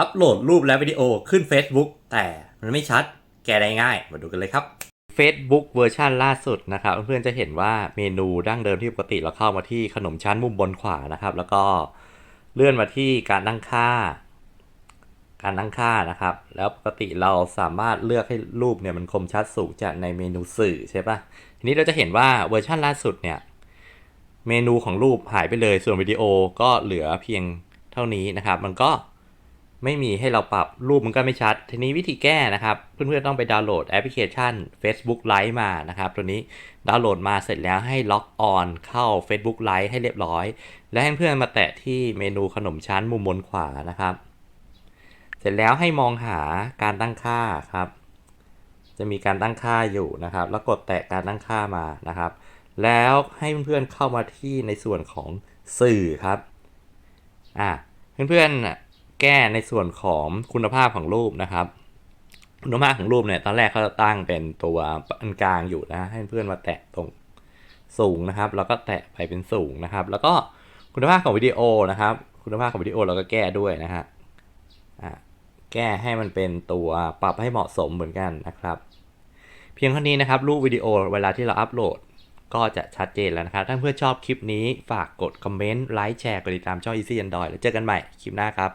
อัปโหลดรูปและวิดีโอขึ้น Facebook แต่มันไม่ชัด แก้ได้ง่าย มาดูกันเลยครับ Facebook เวอร์ชันล่าสุดนะครับ เพื่อนๆจะเห็นว่าเมนูดั้งเดิมที่ปกติเราเข้ามาที่ขนมชั้นมุมบนขวานะครับ แล้วก็เลื่อนมาที่การตั้งค่า การตั้งค่านะครับ แล้วปกติเราสามารถเลือกให้รูปเนี่ยมันคมชัดสูงจากในเมนูสื่อใช่ปะทีนี้เราจะเห็นว่าเวอร์ชันล่าสุดเนี่ยเมนูของรูปหายไปเลยส่วนวิดีโอก็เหลือเพียงเท่านี้นะครับ มันก็ ไม่มีให้เราปรับรูปมันก็ไม่ชัด ทีนี้วิธีแก้นะครับ เพื่อนๆต้องไปดาวน์โหลดแอปพลิเคชัน Facebook Lite มานะครับ ตัวนี้ดาวน์โหลดมาเสร็จแล้วให้ล็อกออนเข้า Facebook Lite ให้เรียบร้อย และให้เพื่อนมาแตะที่เมนูขนมชั้นมุมบนขวานะครับ เสร็จแล้วให้มองหาการตั้งค่าครับ จะมีการตั้งค่าอยู่นะครับ แล้วกดแตะการตั้งค่ามานะครับ แล้วให้เพื่อนๆเข้ามาที่ในส่วนของสื่อครับอ่าเพื่อนๆน่ะ แก้ในส่วนของคุณภาพของรูปนะครับคุณภาพของรูปเนี่ยตอนแรกเขาจะตั้งเป็นตัวอันกลางอยู่นะให้เพื่อนมาแตะตรงสูงนะครับ แล้วก็แตะไปเป็นสูงนะครับ แล้วก็คุณภาพของวิดีโอนะครับ คุณภาพของวิดีโอเราก็แก้ด้วยนะฮะแก้ให้มันเป็นตัวปรับให้เหมาะสมเหมือนกันนะครับ เพียงเท่านี้นะครับ รูปวิดีโอเวลาที่เราอัปโหลดก็จะชัดเจนแล้วนะครับ ถ้าเพื่อนชอบคลิปนี้ฝากกดคอมเมนต์ไลค์แชร์กดติดตามช่อง Easy Android แล้วเจอกันใหม่คลิปหน้าครับ